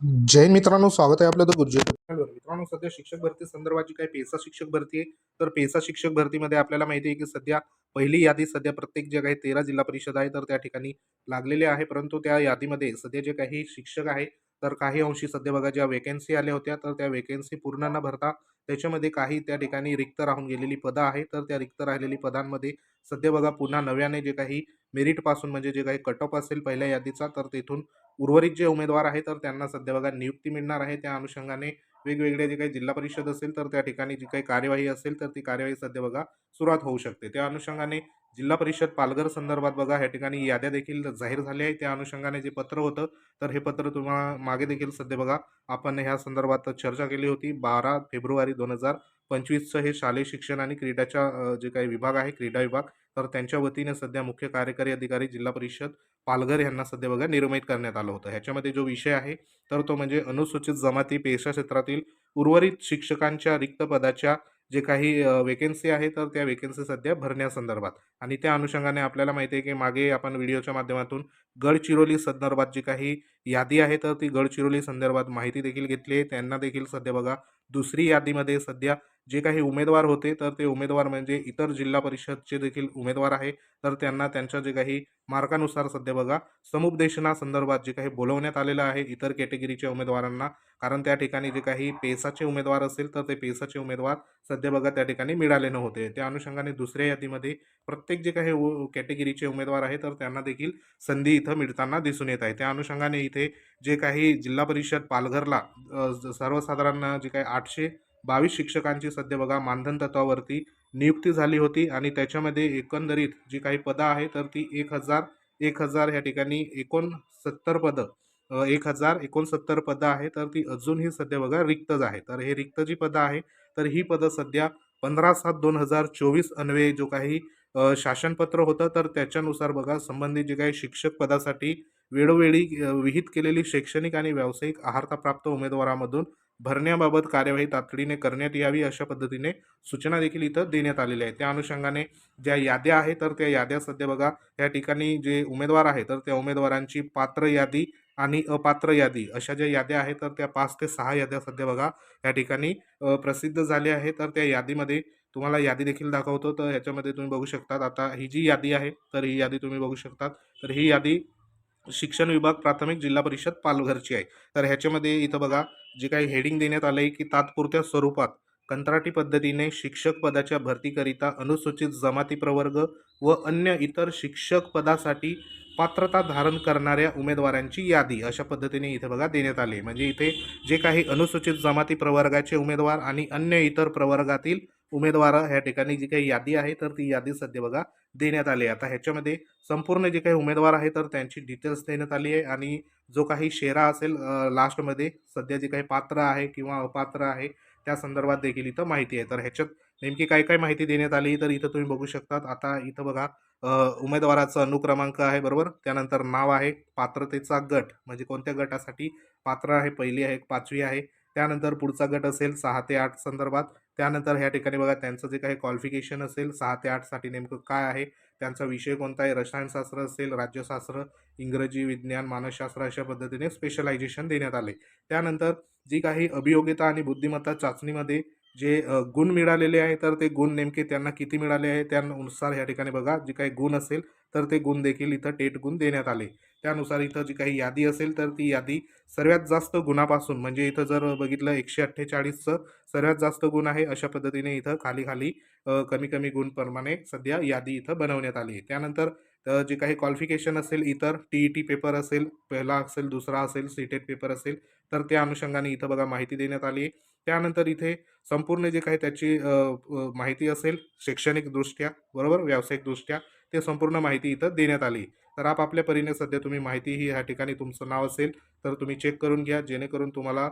जय मित्रांनो स्वागत आहे आपलं तर गुरुजी मित्रांनो सध्या शिक्षक भरती संदर्भाची काही पेसा शिक्षक भरती आहे? तर पेसा शिक्षक भरतीमध्ये आपल्याला माहिती आहे की सध्या पहिली यादी सध्या प्रत्येक जे काही तेरा जिल्हा परिषद आहे तर त्या ठिकाणी लागलेले आहे. परंतु त्या यादीमध्ये सध्या जे काही शिक्षक आहे तर काही अंशी सध्या बघा ज्या वेकेन्सी आल्या होत्या तर त्या वेकेन्सी पूर्ण न भरता त्याच्यामध्ये काही त्या ठिकाणी रिक्त राहून गेलेली पदं आहे तर त्या रिक्त राहिलेली पदांमध्ये सध्या बघा पुन्हा नव्याने जे काही मेरिटपासून म्हणजे जे काही कट ऑफ असेल पहिल्या यादीचा तर तेथून उर्वरित जे उमेदवार आहे तर त्यांना सध्या बघा नियुक्ती मिळणार आहे. त्या अनुषंगाने वेगवेगळे जे काही जिल्हा परिषद असेल तर त्या ठिकाणी जी काही कार्यवाही असेल तर ती कार्यवाही सध्या बघा सुरुवात होऊ शकते. त्या अनुषंगाने जिल्हा परिषद पालघर संदर्भात बघा ह्या ठिकाणी याद्या देखील जाहीर झाल्या आहे त्या अनुषंगाने जे पत्र होतं तर हे पत्र तुम्हाला मागे देखील सध्या बघा आपण ह्या संदर्भात चर्चा केली होती. बारा फेब्रुवारी दोन हजार पंचवीसचं हे शालेय शिक्षण आणि क्रीडाच्या जे काही विभाग आहे क्रीडा विभाग तर त्यांच्या वतीने सध्या मुख्य कार्यकारी अधिकारी जिल्हा परिषद पालघर यांना सध्या बघा निर्मित करण्यात आला होतं. ह्याच्यामध्ये जो विषय आहे तर तो म्हणजे अनुसूचित जमाती पेशा क्षेत्रातील उर्वरित शिक्षकांच्या रिक्त पदाच्या जे काही वेकेन्सी आहे तर त्या वेकेन्सी सध्या भरण्यासंदर्भात. आणि त्या अनुषंगाने आपल्याला माहिती आहे की मागे आपण व्हिडिओच्या माध्यमातून गडचिरोली संदर्भात जी काही यादी आहे तर ती गडचिरोली संदर्भात माहिती देखील घेतली आहे. त्यांना देखील सध्या बघा दुसरी यादीमध्ये सध्या जे काही उमेदवार होते तर ते उमेदवार म्हणजे इतर जिल्हा परिषदचे देखील उमेदवार आहे. तर त्यांना त्यांच्या जे काही मार्कानुसार सध्या बघा समुपदेशनासंदर्भात जे काही बोलवण्यात आलेलं आहे इतर कॅटेगरीच्या उमेदवारांना. कारण त्या ठिकाणी जे काही पेसाचे उमेदवार असेल तर ते पेसाचे उमेदवार सध्या बघा त्या ठिकाणी मिळाले नव्हते त्या अनुषंगाने दुसऱ्या यादीमध्ये प्रत्येक जे काही उ- कॅटेगरीचे उमेदवार आहे तर त्यांना देखील संधी इथं मिळताना दिसून येत आहे. त्या अनुषंगाने इथे जे काही जिल्हा परिषद पालघरला सर्वसाधारण जे काही आठशे बावीस शिक्षकांची सध्या बघा मानधन तत्वावरती नियुक्ती झाली होती आणि त्याच्यामध्ये एकंदरीत जी काही पदं आहे तर ती एक हजार एक हजार ह्या ठिकाणी एकोणसत्तर पदं एक हजार एकोणसत्तर पदं आहे तर ती अजूनही सध्या बघा रिक्तच आहे तर हे रिक्त जी पदं आहे तर ही पदं सध्या पंधरा सात दोन हजार चोवीस अन्वये जो काही शासनपत्र होतं तर त्याच्यानुसार बघा संबंधित जे काही शिक्षक पदासाठी वेळोवेळी विहित केलेली शैक्षणिक आणि व्यावसायिक आहारताप्राप्त उमेदवारामधून भरण्याबाबत कार्यवाही तातडीने करण्यात यावी अशा पद्धतीने सूचना देखील इथं देण्यात आलेल्या आहेत. त्या अनुषंगाने ज्या याद्या आहेत तर त्या याद्या सध्या बघा या ठिकाणी जे उमेदवार आहेत तर त्या उमेदवारांची पात्र यादी आणि अपात्र यादी अशा ज्या याद्या आहेत तर त्या पाच ते सहा याद्या सध्या बघा या ठिकाणी प्रसिद्ध झाल्या आहेत. तर त्या यादीमध्ये तुम्हाला यादी देखील दाखवतो. तर ह्याच्यामध्ये तुम्ही बघू शकतात आता ही जी यादी आहे तर ही यादी तुम्ही बघू शकतात. तर ही यादी शिक्षण विभाग प्राथमिक जिल्हा परिषद पालघरची आहे. तर ह्याच्यामध्ये इथं बघा जे काही हेडिंग देण्यात आलं आहे की तात्पुरत्या स्वरूपात कंत्राटी पद्धतीने शिक्षक पदाच्या भरतीकरिता अनुसूचित जमाती प्रवर्ग व अन्य इतर शिक्षक पदासाठी पात्रता धारण करणाऱ्या उमेदवारांची यादी अशा पद्धतीने इथे बघा देण्यात आली. म्हणजे इथे जे काही अनुसूचित जमाती प्रवर्गाचे उमेदवार आणि अन्य इतर प्रवर्गातील उमेदवार ह्या ठिकाणी जी काही यादी आहे तर ती यादी सध्या बघा देण्यात आली आहे. आता ह्याच्यामध्ये संपूर्ण जे काही उमेदवार आहे तर त्यांची डिटेल्स देण्यात आली आहे आणि जो काही शेरा असेल लास्टमध्ये सध्या जे काही पात्र आहे किंवा अपात्र आहे त्या संदर्भात देखील इथं माहिती आहे. तर ह्याच्यात नेमकी काय काय माहिती देण्यात आली तर इथं तुम्ही बघू शकतात. आता इथं बघा उमेदवाराचा अनुक्रमांक आहे बरोबर? त्यानंतर नाव आहे पात्रतेचा गट. म्हणजे कोणत्या गटासाठी पात्र आहे? पहिली आहे पाचवी आहे. त्यानंतर पुढचा गट असेल सहा ते आठ संदर्भात. त्यानंतर ह्या ठिकाणी बघा त्यांचं जे काही क्वालिफिकेशन असेल सहा ते आठसाठी नेमकं काय आहे त्यांचा विषय कोणता आहे रसायनशास्त्र असेल राज्यशास्त्र इंग्रजी विज्ञान मानसशास्त्र अशा पद्धतीने स्पेशलायझेशन देण्यात आले. त्यानंतर जी काही अभियोग्यता आणि बुद्धिमत्ता चाचणीमध्ये जे गुण मिळालेले आहे तर ते गुण नेमके त्यांना किती मिळाले आहे त्यानुसार ह्या ठिकाणी बघा. जे काही गुण असेल तर ते गुण देखील इथं टेट गुण देण्यात आले. त्यानुसार इथं जी काही यादी असेल तर ती यादी सर्वात जास्त गुणापासून म्हणजे इथं जर बघितलं एकशे अठ्ठेचाळीसचं सर्वात जास्त गुण आहे अशा पद्धतीने इथं खाली खाली कमी कमी गुणप्रमाणे सध्या यादी इथं बनवण्यात आली आहे. त्यानंतर जे काही क्वालिफिकेशन असेल इतर टी ई टी पेपर असेल पहिला असेल दुसरा असेल सी टेट पेपर असेल तर त्या अनुषंगाने इथं बघा माहिती देण्यात आली आहे. त्यानंतर इथे संपूर्ण जे काही त्याची माहिती असेल शैक्षणिकदृष्ट्या बरोबर? व्यावसायिकदृष्ट्या ते संपूर्ण माहिती इथं देण्यात आली. तर आपापल्या परीने सध्या तुम्ही माहिती ही ह्या ठिकाणी तुमचं नाव असेल तर तुम्ही चेक करून घ्या. जेणेकरून तुम्हाला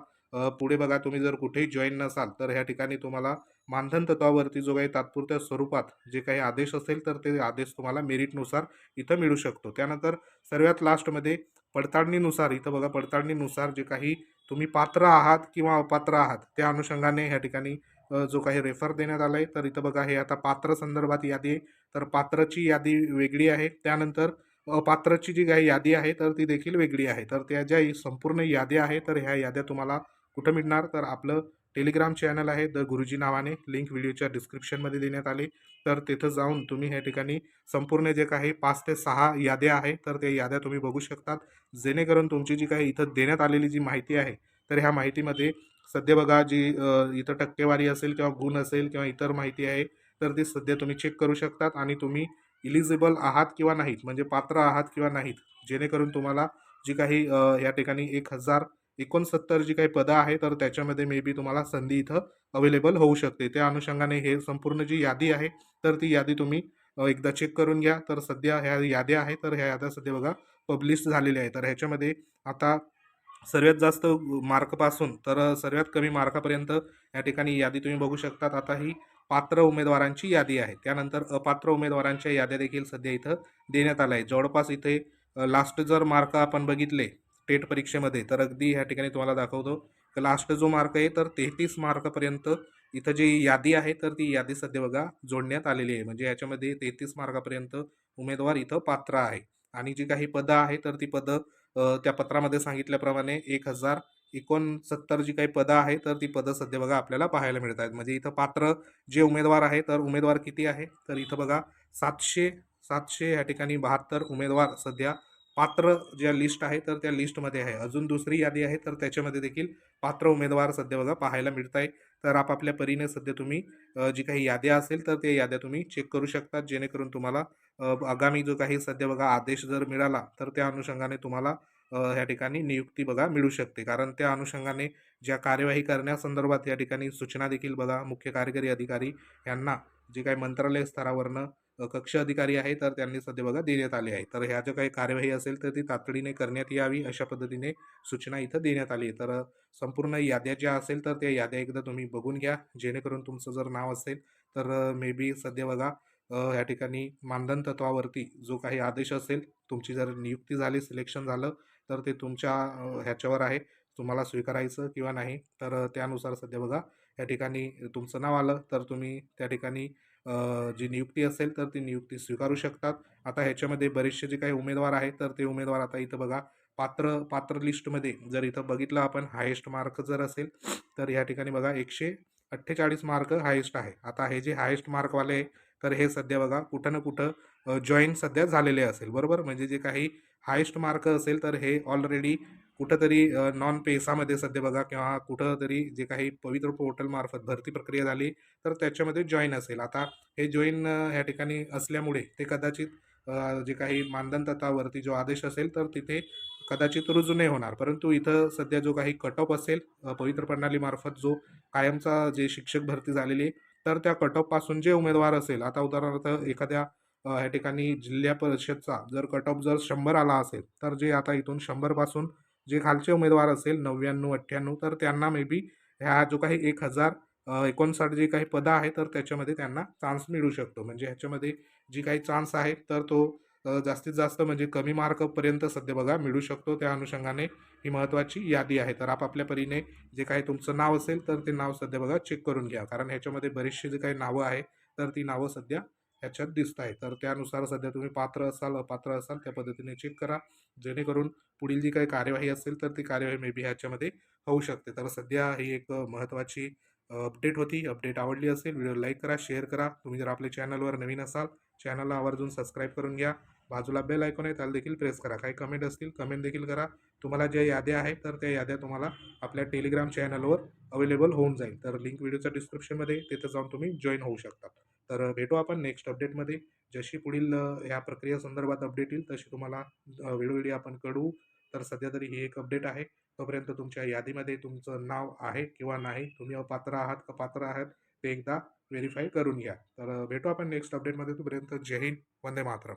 पुढे बघा तुम्ही जर कुठेही जॉईन नसाल तर ह्या ठिकाणी तुम्हाला मानधन तत्वावरती जो काही तात्पुरत्या स्वरूपात जे काही आदेश असेल तर ते आदेश तुम्हाला मेरिटनुसार इथं मिळू शकतो. त्यानंतर सर्वात लास्टमध्ये पडताळणीनुसार इथं बघा पडताळणीनुसार जे काही तुम्ही पात्र आहात किंवा अपात्र आहात त्या अनुषंगाने ह्या ठिकाणी जो काही रेफर देण्यात आला आहे तर इथं बघा हे आता पात्र संदर्भात यादी आहे. तर पात्रची यादी वेगळी आहे. त्यानंतर अपात्रची जी काही यादी आहे तर ती देखील वेगळी आहे. तर त्या ज्या संपूर्ण याद्या आहे तर ह्या याद्या तुम्हाला कुठं मिळणार? तर आपलं टेलिग्राम चॅनल आहे. द गुरुजी नावाने लिंक व्हिडिओच्या डिस्क्रिप्शनमध्ये देण्यात आली. तर तिथं जाऊन तुम्ही ह्या ठिकाणी संपूर्ण जे काही पाच ते सहा याद्या आहे तर त्या याद्या तुम्ही बघू शकतात. जेणेकरून तुमची जी काही इथं देण्यात आलेली जी माहिती आहे तर ह्या माहितीमध्ये सध्या बघा जी इथं टक्केवारी असेल किंवा गुण असेल किंवा इतर माहिती आहे तर ती सध्या तुम्ही चेक करू शकतात आणि तुम्ही इलिजिबल आहात किंवा नाहीत. म्हणजे पात्र आहात किंवा नाहीत. जेणेकरून तुम्हाला जी काही या ठिकाणी एक हजार एकोणसत्तर जी काही पदं आहे तर त्याच्यामध्ये मे बी तुम्हाला संधी इथं अवेलेबल होऊ शकते. त्या अनुषंगाने हे संपूर्ण जी यादी आहे तर ती यादी तुम्ही एकदा चेक करून घ्या. तर सध्या ह्या याद्या आहे तर ह्या याद्या सध्या बघा पब्लिश झालेल्या आहेत. तर ह्याच्यामध्ये आता सर्वात जास्त मार्कपासून तर सर्वात कमी मार्कापर्यंत या ठिकाणी यादी तुम्ही बघू शकतात. आता ही पात्र उमेदवारांची यादी आहे. त्यानंतर अपात्र उमेदवारांच्या याद्या देखील सध्या इथं देण्यात आल्या आहे जवळपास इथे लास्ट जर मार्क आपण बघितले टेट परीक्षेमध्ये. तर अगदी ह्या ठिकाणी तुम्हाला दाखवतो. लास्ट जो मार्क आहे तर तेहतीस मार्कापर्यंत इथं जी यादी आहे तर ती यादी सध्या बघा जोडण्यात आलेली आहे. म्हणजे याच्यामध्ये तेहतीस मार्कापर्यंत उमेदवार इथं पात्र आहे. आणि जी काही पदं आहे तर ती पदं त्या पत्रामध्ये सांगितल्याप्रमाणे एक हजार एकोणसत्तर जी काही पदं आहे तर ती पदं सध्या बघा आपल्याला पाहायला मिळत आहेत. म्हणजे इथं पात्र जे उमेदवार आहे तर उमेदवार किती आहे? तर इथं बघा सातशे सातशे या ठिकाणी बहात्तर उमेदवार सध्या पात्र ज्या लिस्ट आहे तर त्या लिस्टमध्ये आहे. अजून दुसरी यादी आहे तर त्याच्यामध्ये देखील पात्र उमेदवार सध्या बघा पाहायला मिळत आहे तर आपापल्या परीने सध्या तुम्ही जी काही याद्या असेल तर त्या याद्या तुम्ही चेक करू शकता. जेणेकरून तुम्हाला आगामी जो काही सध्या बघा आदेश जर मिळाला तर त्या अनुषंगाने तुम्हाला ह्या ठिकाणी नियुक्ती बघा मिळू शकते. कारण त्या अनुषंगाने ज्या कार्यवाही करण्यासंदर्भात या ठिकाणी सूचना देखील बघा मुख्य कार्यकारी अधिकारी यांना जे काही मंत्रालय स्तरावरनं कक्ष अधिकारी आहे तर त्यांनी सध्या बघा देण्यात आले आहे. तर ह्या ज्या काही कार्यवाही असेल तर ती तातडीने करण्यात यावी अशा पद्धतीने सूचना इथं देण्यात आली तर संपूर्ण याद्या ज्या असेल तर त्या याद्या एकदा तुम्ही बघून घ्या. जेणेकरून तुमचं जर नाव असेल तर मे बी सध्या बघा ह्या ठिकाणी मानधन तत्वावरती जो काही आदेश असेल तुमची जर नियुक्ती झाली सिलेक्शन झालं तर ते तुमच्या ह्याच्यावर आहे. तुम्हाला स्वीकारायचं किंवा नाही तर त्यानुसार सध्या बघा या ठिकाणी तुमचं नाव आलं तर तुम्ही त्या ठिकाणी जी नियुक्ती असेल तर ती नियुक्ती स्वीकारू शकतात. आता ह्याच्यामध्ये बरेचसे जे काही उमेदवार आहेत तर ते उमेदवार आता इथं बघा पात्र पात्र लिस्टमध्ये जर इथं बघितलं आपण हायेस्ट मार्क जर असेल तर या ठिकाणी बघा एकशे अठ्ठेचाळीस मार्क हायेस्ट आहे. आता हे जे हायेस्ट मार्कवाले आहे तर हे सध्या बघा कुठं ना कुठं जॉईन सध्या झालेले असेल बरोबर? म्हणजे जे काही हायेस्ट मार्क असेल तर हे ऑलरेडी कुठंतरी नॉन पेसामध्ये सध्या बघा किंवा कुठंतरी जे काही पवित्र पोर्टलमार्फत भरती प्रक्रिया झाली तर त्याच्यामध्ये जॉईन असेल. आता हे जॉईन ह्या ठिकाणी असल्यामुळे ते कदाचित जे काही मानधन तत्वावरती जो आदेश असेल तर तिथे कदाचित रुजू नाही होणार. परंतु इथं सध्या जो काही कट ऑफ असेल पवित्र प्रणालीमार्फत जो कायमचा जे शिक्षक भरती झालेली तर त्या कट ऑफपासून जे उमेदवार असेल आता उदाहरणार्थ एखाद्या ह्या ठिकाणी जिल्हा परिषदचा जर कट ऑफ जर शंभर आला असेल तर जे आता इथून शंभरपासून जे खालचे उमेदवार असेल नव्याण्णव अठ्ठ्याण्णव तर त्यांना मे बी ह्या जो काही एक हजार एकोणसाठ जे काही पदं आहे तर त्याच्यामध्ये त्यांना चान्स मिळू शकतो. म्हणजे ह्याच्यामध्ये जी काही चान्स आहे तर तो जास्तीत जास्त म्हणजे कमी मार्कपर्यंत सध्या बघा मिळू शकतो. त्या अनुषंगाने ही महत्त्वाची यादी आहे. तर आपापल्या परीने जे काही तुमचं नाव असेल तर ते नाव सध्या बघा चेक करून घ्या. कारण ह्याच्यामध्ये बरीचशी जे काही नावं आहे तर ती नावं सध्या ह्याच्यात दिसत आहे तर त्यानुसार सध्या तुम्ही पात्र असाल अपात्र असाल त्या पद्धतीने चेक करा. जेणेकरून पुढील जी काही कार्यवाही असेल तर ती कार्यवाही मे बी ह्याच्यामध्ये होऊ शकते. तर सध्या ही एक महत्त्वाची अपडेट होती. अपडेट आवडली असेल व्हिडिओ लाईक करा शेअर करा. तुम्ही जर आपल्या चॅनलवर नवीन असाल चॅनलला आवर्जून सबस्क्राईब करून घ्या. बाजूला बेल ऐकून आहे त्याला देखील प्रेस करा. काही कमेंट असतील कमेंट देखील करा. तुम्हाला ज्या याद्या आहेत तर त्या याद्या तुम्हाला आपल्या टेलिग्राम चॅनलवर अवेलेबल होऊन जाईल. तर लिंक व्हिडिओच्या डिस्क्रिप्शनमध्ये तिथं जाऊन तुम्ही जॉईन होऊ शकता. तर भेटू आपण नेक्स्ट अपडेटमध्ये जशी पुढील अ, ह्या प्रक्रियेसंदर्भात अपडेट येईल तशी तुम्हाला वेळोवेळी आपण कळवू. तर सध्या तरी ही एक अपडेट आहे. तोपर्यंत तुमच्या यादीमध्ये तुमचं नाव आहे किंवा नाही तुम्ही अपात्र आहात का पात्र आहात ते एकदा व्हेरीफाय करून घ्या. तर भेटू आपण नेक्स्ट अपडेटमध्ये तोपर्यंत जय हिंद वंदे मातरम.